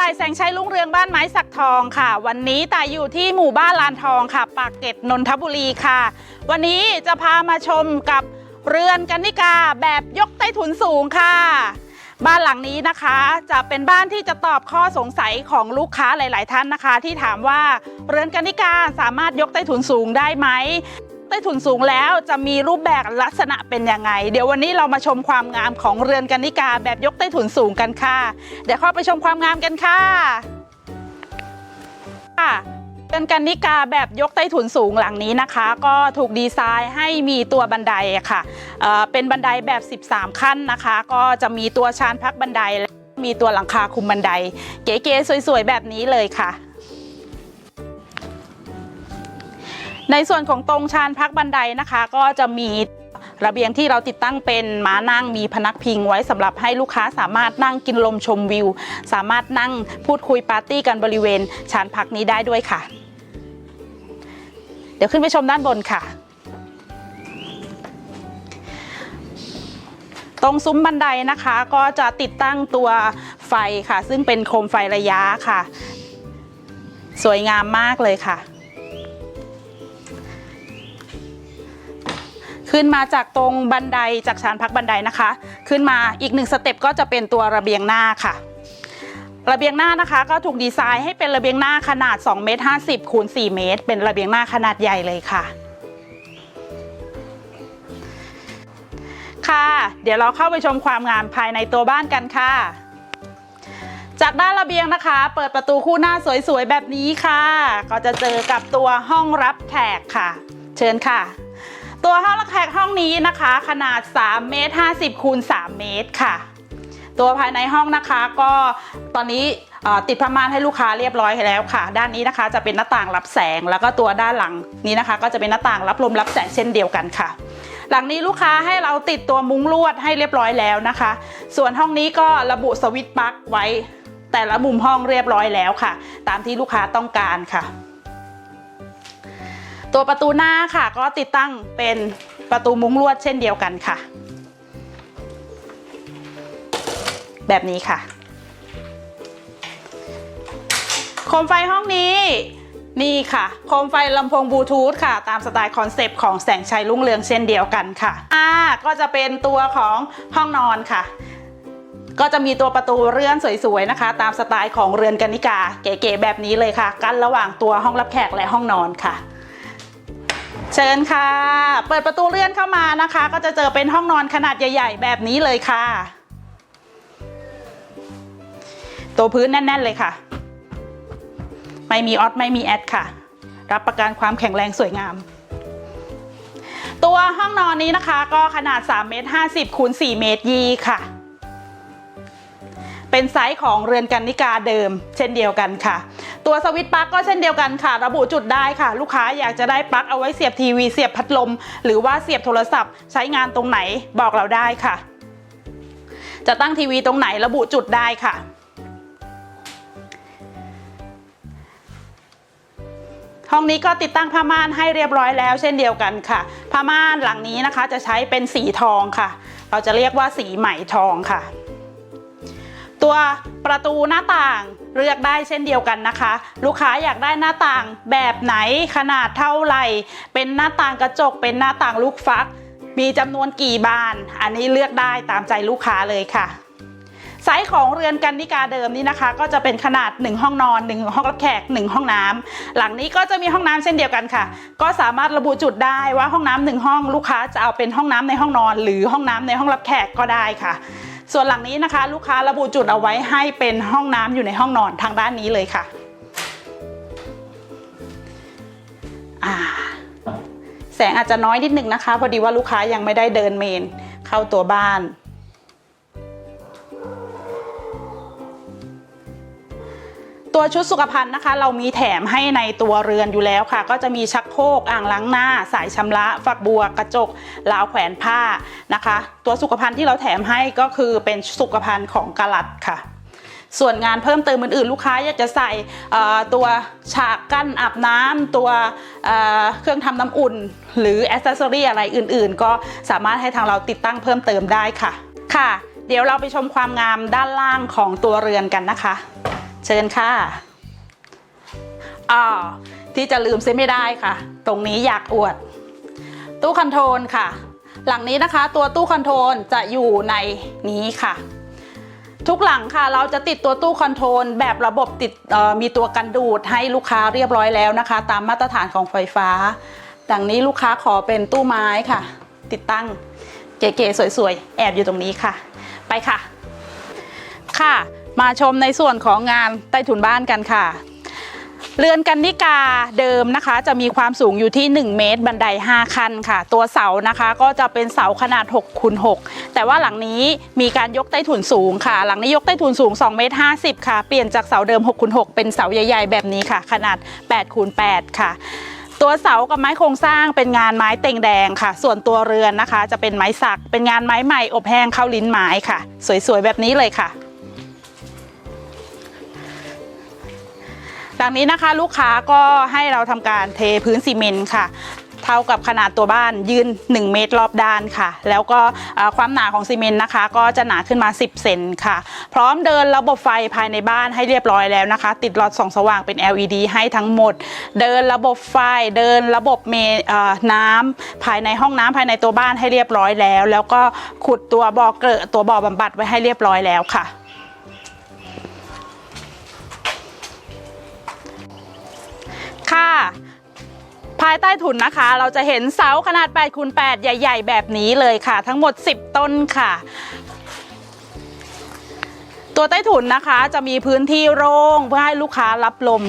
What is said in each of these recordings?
ต่ายแสงชัยรุ่งเรืองบ้านไม้สักทองค่ะ วันนี้ต่ายอยู่ที่หมู่บ้านลานทองค่ะ ปากเกร็ดนนทบุรีค่ะ วันนี้จะพามาชมกับเรือนกันนิกาแบบยกใต้ถุนสูงค่ะ บ้านหลังนี้นะคะจะเป็นบ้านที่จะตอบข้อสงสัยของลูกค้าหลาย ๆ ท่านนะคะ ที่ถามว่าเรือนกันนิกาสามารถยกใต้ถุนสูงได้ไหม ใต้ถุนสูงแล้วจะมีรูปแบบลักษณะเป็นยังไง เดี๋ยววันนี้เรามาชมความงามของเรือนกันนิกาแบบยกใต้ถุนสูงกันค่ะ เดี๋ยวเข้าไปชมความงามกันค่ะค่ะเรือนกันนิกาแบบยกใต้ถุนสูงหลังนี้นะคะ ก็ถูกดีไซน์ให้มีตัวบันไดค่ะเเป็นบันไดแบบ 13 ขั้นนะคะ ก็จะมีตัวชานพักบันไดและมีตัวหลังคาคุมบันได เก๋ๆสวยๆ แบบนี้เลยค่ะ ในส่วนของตรงชานพักบันไดนะคะ ก็จะมีระเบียงที่เราติดตั้งเป็นม้านั่งมีพนักพิงไว้สำหรับให้ลูกค้าสามารถนั่งกินลมชมวิว สามารถนั่งพูดคุยปาร์ตี้กันบริเวณชานพักนี้ได้ด้วยค่ะ เดี๋ยวขึ้นไปชมด้านบนค่ะ ตรงซุ้มบันไดนะคะก็จะติดตั้งตัวไฟค่ะ ซึ่งเป็นโคมไฟระยะค่ะ สวยงามมากเลยค่ะ ขึ้นมาจากตรงบันไดจากชานพักบันไดนะคะ ขึ้นมาอีกหนึ่งสเต็ปก็จะเป็นตัวระเบียงหน้าค่ะ ระเบียงหน้านะคะ ก็ถูกดีไซน์ให้เป็นระเบียงหน้าขนาด2เมตร50คูณ4เมตร เป็นระเบียงหน้าขนาดใหญ่เลยค่ะ ค่ะ เดี๋ยวเราเข้าไปชมความงามภายในตัวบ้านกันค่ะ จากด้านระเบียงนะคะ เปิดประตูคู่หน้าสวยๆแบบนี้ค่ะ ก็จะเจอกับตัวห้องรับแขกค่ะ เชิญค่ะ ตัวห้องรับแขกห้องนี้นะคะ ขนาด3เมตร50คูณ3เมตรค่ะ ตัวภายในห้องนะคะก็ตอนนี้ติดผ้าม่านให้ลูกค้าเรียบร้อยแล้วค่ะ ด้านนี้นะคะจะเป็นหน้าต่างรับแสง แล้วก็ตัวด้านหลังนี้นะคะ ก็จะเป็นหน้าต่างรับลมรับแสงเช่นเดียวกันค่ะ หลังนี้ลูกค้าให้เราติดตัวมุ้งลวดให้เรียบร้อยแล้วนะคะ ส่วนห้องนี้ก็ระบุสวิตช์ปลั๊กไว้ แต่ละมุมห้องเรียบร้อยแล้วค่ะ ตามที่ลูกค้าต้องการค่ะ ตัวประตูหน้าค่ะ ก็ติดตั้งเป็นประตูมุ้งลวดเช่นเดียวกันค่ะ แบบนี้ค่ะ โคมไฟห้องนี้นี่ค่ะ โคมไฟลำโพงบลูทูธค่ะ ตามสไตล์คอนเซปต์ของแสงชัยรุ่งเรืองเช่นเดียวกันค่ะ อ่า ก็จะเป็นตัวของห้องนอนค่ะ ก็จะมีตัวประตูเรือนสวยๆนะคะ ตามสไตล์ของเรือนกนิกา เก๋ๆแบบนี้เลยค่ะ กั้นระหว่างตัวห้องรับแขกและห้องนอนค่ะ เชิญค่ะ เปิดประตูเลื่อนเข้ามานะคะ ก็จะเจอเป็นห้องนอนขนาดใหญ่ ๆ แบบนี้เลยค่ะ ตัวพื้นแน่น ๆ เลยค่ะ ไม่มีออสไม่มีแอดค่ะ รับประกันความแข็งแรงสวยงาม ตัวห้องนอนนี้นะคะก็ขนาด3เมตร50คูณ4เมตรยีค่ะ เป็นไซส์ของเรือนกันนิกาเดิม เช่นเดียวกันค่ะ ตัวสวิตช์ปลั๊กก็เช่นเดียวกันค่ะ ระบุจุดได้ค่ะ ลูกค้าอยากจะได้ปลั๊กเอาไว้เสียบทีวีเสียบพัดลม หรือว่าเสียบโทรศัพท์ ใช้งานตรงไหนบอกเราได้ค่ะ จะตั้งทีวีตรงไหนระบุจุดได้ค่ะห้องนี้ก็ติดตั้งผ้าม่านให้เรียบร้อยแล้ว เช่นเดียวกันค่ะ ผ้าม่านหลังนี้นะคะจะใช้เป็นสีทองค่ะ เราจะเรียกว่าสีไหมทองค่ะ ตัวประตูหน้าต่าง เลือกได้เช่นเดียวกันนะคะ ลูกค้าอยากได้หน้าต่างแบบไหนขนาดเท่าไหร่ เป็นหน้าต่างกระจก เป็นหน้าต่างลูกฟัก มีจำนวนกี่บาน อันนี้เลือกได้ตามใจลูกค้าเลยค่ะไซส์ของเรือนกันนิกาเดิมนี้นะคะ ก็จะเป็นขนาด 1 ห้องนอน 1 ห้องรับแขก 1 ห้องน้ำหลังนี้ก็จะมีห้องน้ำเช่นเดียวกันค่ะ ก็สามารถระบุจุดได้ว่าห้องน้ำหนึ่งห้องลูกค้าจะเอาเป็นห้องน้ำในห้องนอน หรือห้องน้ำในห้องรับแขกก็ได้ค่ะ ส่วนหลังนี้นะคะ ลูกค้าระบุจุดเอาไว้ให้เป็นห้องน้ำอยู่ในห้องนอนทางด้านนี้เลยค่ะอ่าแสงอาจจะน้อยนิดนึงนะคะ พอดีว่าลูกค้ายังไม่ได้เดินเมนเข้าตัวบ้าน ตัวชุดสุขภัณฑ์นะคะ เรามีแถมให้ในตัวเรือนอยู่แล้วค่ะ ก็จะมีชักโครกอ่างล้างหน้า สายชำระ ฝักบัวกระจกราวแขวนผ้านะคะ ตัวสุขภัณฑ์ที่เราแถมให้ก็คือเป็นสุขภัณฑ์ของกะลัดค่ะส่วนงานเพิ่มเติมอื่นๆลูกค้าอยากจะใส่ตัวฉากกั้นอาบน้ำตัวเเครื่องทำน้ำอุ่น หรืออ c เซสซอรี่อะไรอื่นๆ ก็สามารถให้ทางเราติดตั้งเพิ่มเติมได้ค่ะ ค่ะ เดี๋ยวเราไปชมความงามด้านล่างของตัวเรือนกันนะคะ เชิญค่ะอ่าที่จะลืมเสียไม่ได้ค่ะ ตรงนี้อยากอวด ตู้คอนโทรลค่ะ หลังนี้นะคะ ตัวตู้คอนโทรลจะอยู่ในนี้ค่ะ ทุกหลังค่ะเราจะติดตัวตู้คอนโทรลแบบระบบติดมีตัวกันดูดให้ลูกค้าเรียบร้อยแล้วนะคะ ตามมาตรฐานของไฟฟ้า ดังนี้ลูกค้าขอเป็นตู้ไม้ค่ะ ติดตั้งเก๋ๆสวยๆ แอบอยู่ตรงนี้ค่ะ ไปค่ะ ค่ะ มาชมในส่วนของงานใต้ถุนบ้านกันค่ะ เรือนกันนิกาเดิมนะคะ จะมีความสูงอยู่ที่ 1 เมตร บันได 5 ขั้นค่ะ ตัวเสานะคะก็จะเป็นเสาขนาด6คูณ6แต่ว่าหลังนี้มีการยกใต้ถุนสูงค่ะ หลังนี้ยกใต้ถุนสูง2เมตร50 ค่ะ เปลี่ยนจากเสาเดิม6คูณ6เป็นเสาใหญ่ ๆ แบบนี้ค่ะ ขนาด8คูณ8ค่ะตัวเสากับไม้โครงสร้างเป็นงานไม้เต่งแดงค่ะ ส่วนตัวเรือนนะคะ จะเป็นไม้สัก เป็นงานไม้ใหม่อบแห้งเข้าลิ้นไม้ค่ะ สวยๆแบบนี้เลยค่ะ ดังนี้นะคะลูกค้าก็ให้เราทำการเทพื้นซีเมนต์ค่ะเท่ากับขนาดตัวบ้านยืน 1 เมตรรอบด้านค่ะ แล้วก็ความหนาของซีเมนต์นะคะ ก็จะหนาขึ้นมา 10 เซนค่ะ พร้อมเดินระบบไฟภายในบ้านให้เรียบร้อยแล้วนะคะ ติดหลอดส่องสว่างเป็น LED ให้ทั้งหมด เดินระบบไฟเดินระบบเมน้ำภายในห้องน้ำภายในตัวบ้านให้เรียบร้อยแล้ว แล้วก็ขุดตัวบ่อเกลอะตัวบ่อบำบัดไว้ให้เรียบร้อยแล้วค่ะายใต้ถุนนะคะ เราจะเห็นเสาขนาด8คูณ8ใหญ่ ๆ แบบนี้เลยค่ะ ทั้งหมด 10 ต้นค่ะตัวใต้ถุนนะคะจะมีพื้นที่โล่งเพื่อให้ลูกค้ารับลม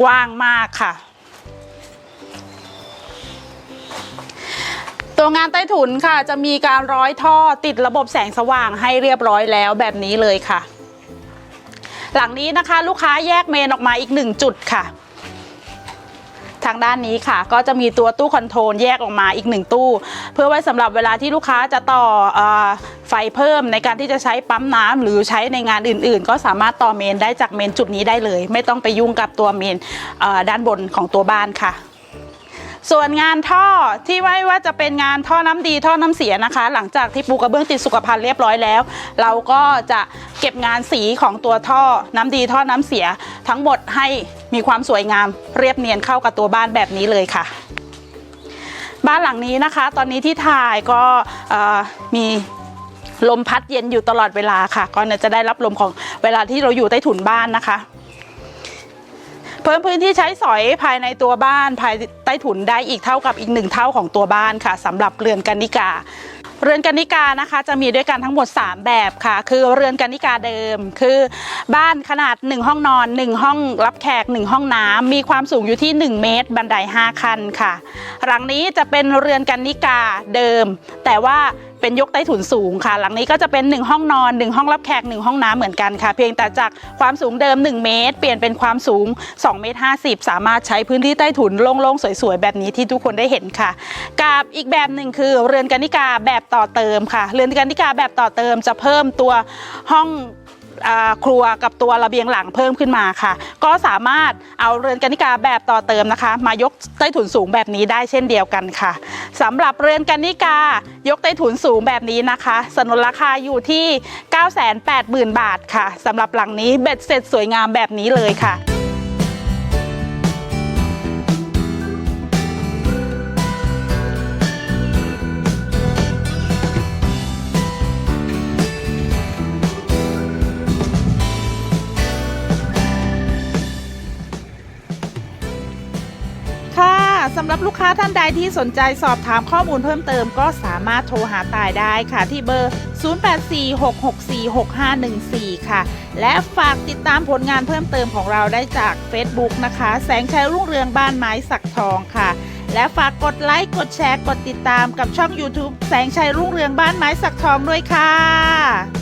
กว้างมากค่ะ ตัวงานใต้ถุนค่ะจะมีการร้อยท่อติดระบบแสงสว่างให้เรียบร้อยแล้วแบบนี้เลยค่ะ หลังนี้นะคะลูกค้าแยกเมนออกมาอีกหนึ่งจุดค่ะ ทางด้านนี้ค่ะ ก็จะมีตัวตู้คอนโทรลแยกออกมาอีกหนึ่งตู้ เพื่อไว้สำหรับเวลาที่ลูกค้าจะต่ออไฟเพิ่มในการที่จะใช้ปั๊มน้ำหรือใช้ในงานอื่น ๆ ก็สามารถต่อเมนได้จากเมนจุดนี้ได้เลย ไม่ต้องไปยุ่งกับตัวเมนด้านบนของตัวบ้านค่ะ ส่วนงานท่อที่ไว้ว่าจะเป็นงานท่อน้ำดีท่อน้ำเสียนะคะ หลังจากที่ปูกระเบื้องติดสุขภัณฑ์เรียบร้อยแล้ว เราก็จะเก็บงานสีของตัวท่อน้ำดีท่อน้ำเสีย ทั้งหมดให้มีความสวยงามเรียบเนียนเข้ากับตัวบ้านแบบนี้เลยค่ะ บ้านหลังนี้นะคะ ตอนนี้ที่ถ่ายก็มีลมพัดเย็นอยู่ตลอดเวลาค่ะ ก็จะได้รับลมของเวลาที่เราอยู่ใต้ถุนบ้านนะคะ เพิ่มพื้นที่ใช้สอยภายในตัวบ้านภายใต้ถุนได้อีกเท่ากับอีกหนึ่งเท่าของตัวบ้านค่ะสำหรับเรือนกันนิกาเรือนกันนิกานะคะจะมีด้วยกันทั้งหมด 3 แบบค่ะ คือเรือนกันนิกาเดิม คือบ้านขนาด 1 ห้องนอน 1 ห้องรับแขก 1 ห้องน้ำมีความสูงอยู่ที่ 1 เมตร บันได 5 ขั้นค่ะ หลังนี้จะเป็นเรือนกันนิกาเดิม แต่ว่า เป็นยกใต้ถุนสูงค่ะ หลังนี้ก็จะเป็น 1 ห้องนอน 1 ห้องรับแขก 1 ห้องน้ำเหมือนกันค่ะ เพียงแต่จากความสูงเดิม 1 เมตร เปลี่ยนเป็นความสูง2เมตร50 สามารถใช้พื้นที่ใต้ถุนโล่งๆ สวยๆ แบบนี้ที่ทุกคนได้เห็นค่ะ กับอีกแบบหนึ่งคือเรือนกนิกาแบบต่อเติมค่ะ เรือนกนิกาแบบต่อเติมจะเพิ่มตัวห้อง ครัวกับตัวระเบียงหลังเพิ่มขึ้นมาค่ะ ก็สามารถเอาเรือนกนิกาแบบต่อเติมนะคะ มายกใต้ถุนสูงแบบนี้ได้เช่นเดียวกันค่ะสำหรับเรือนกนิกายกใต้ถุนสูงแบบนี้นะคะสนนราคาอยู่ที่ 980,000 บาทค่ะสำหรับหลังนี้เบ็ดเสร็จสวยงามแบบนี้เลยค่ะ สำหรับลูกค้าท่านใดที่สนใจสอบถามข้อมูลเพิ่มเติมก็สามารถโทรหาตายได้ค่ะที่เบอร์ 0846646514 ค่ะ และฝากติดตามผลงานเพิ่มเติมของเราได้จาก Facebook นะคะ แสงชัยรุ่งเรืองบ้านไม้สักทองค่ะ และฝากกดไลค์ กดแชร์ กดติดตามกับช่อง YouTube แสงชัยรุ่งเรืองบ้านไม้สักทองด้วยค่ะ